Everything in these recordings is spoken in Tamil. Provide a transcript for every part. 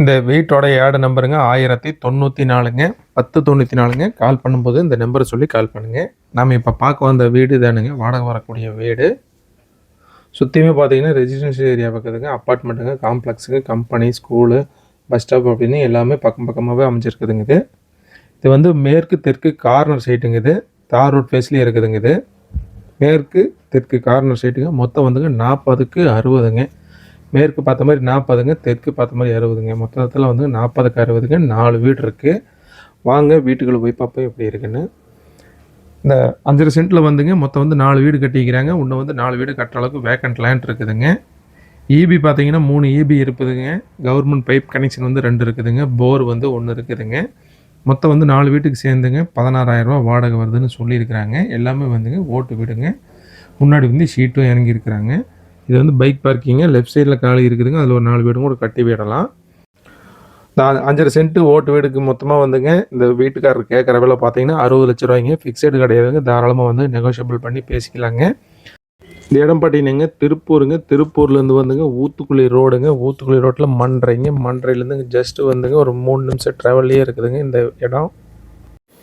இந்த வீட்டோட ஏடு நம்பருங்க ஆயிரத்தி தொண்ணூற்றி நாலுங்க பத்து தொண்ணூற்றி நாலுங்க கால் பண்ணும்போது இந்த நம்பரை சொல்லி கால் பண்ணுங்கள் நாம் இப்போ பார்க்க வந்த வீடு தானுங்க வாடகை வரக்கூடிய வீடு. சுற்றியுமே பார்த்தீங்கன்னா ரெசிடென்ஷியல் ஏரியா பக்கத்துங்க அப்பார்ட்மெண்ட்டுங்க காம்ப்ளெக்ஸுங்க கம்பெனி ஸ்கூலு பஸ் ஸ்டாப் அப்படின்னு எல்லாமே பக்கம் பக்கமாகவே அமைஞ்சிருக்குதுங்க இது. இது வந்து மேற்கு தெற்கு கார்னர் சைட்டுங்க இது. தார் ரோட் ஃபேஸ்லேயே இருக்குதுங்க இது. மேற்கு தெற்கு கார்னர் சைட்டுங்க மொத்தம் வந்துங்க நாற்பதுக்கு அறுபதுங்க. மேற்கு பார்த்த மாதிரி நாற்பதுங்க தெற்கு பார்த்த மாதிரி அறுபதுங்க. மொத்தத்தில் வந்து நாற்பதுக்கு அறுபதுங்க நாலு வீடு இருக்குது வாங்க வீட்டுக்குள்ளே போய் பார்ப்போம் எப்படி இருக்குன்னு. இந்த அஞ்சரை சென்ட்டில் வந்துங்க மொத்தம் வந்து நாலு வீடு கட்டிக்கிறாங்க. இன்னும் வந்து நாலு வீடு கட்டுற அளவுக்கு வேக்கண்ட் லேண்ட் இருக்குதுங்க. இபி பார்த்தீங்கன்னா மூணு ஈபி இருக்குதுங்க. கவர்மெண்ட் பைப் கனெக்ஷன் வந்து ரெண்டு இருக்குதுங்க. போர் வந்து ஒன்று இருக்குதுங்க. மொத்தம் வந்து நாலு வீட்டுக்கு சேர்ந்துங்க. பதினாறாயிரரூபா வாடகை வருதுன்னு சொல்லியிருக்கிறாங்க. எல்லாமே வந்துங்க ஓட்டு வீடுங்க. முன்னாடி வந்து ஷீட்டும் இறங்கியிருக்கிறாங்க. இது வந்து பைக் பார்க்கிங்க லெஃப்ட் சைடில் காலி இருக்குதுங்க. அதில் ஒரு நாலு வீடும் கூட கட்டி விடலாம் நான் அஞ்சரை சென்ட் ஓட்டு வீடுக்கு மொத்தமாக வந்துங்க. இந்த வீட்டுக்காரர் கேட்குற விலை பார்த்தீங்கன்னா அறுபது லட்ச ரூபாய்ங்க. ஃபிக்ஸடு கிடையாதுங்க. தாராளமாக வந்து நெகோஷியபிள் பண்ணி பேசிக்கலாங்க. இந்த இடம் பார்த்தீங்கன்னாங்க திருப்பூருங்க. திருப்பூர்லேருந்து வந்துங்க ஊத்துக்குழி ரோடுங்க. ஊத்துக்குழி ரோட்டில் மன்றைங்க மன்றையிலேருந்து ஜஸ்ட் வந்துங்க ஒரு மூணு நிமிஷம் ட்ராவல்லையே இருக்குதுங்க இந்த இடம்.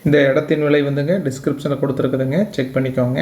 இந்த இடத்தின் விலை வந்துங்க டிஸ்கிரிப்ஷனில் கொடுத்துருக்குதுங்க. செக் பண்ணிக்கோங்க.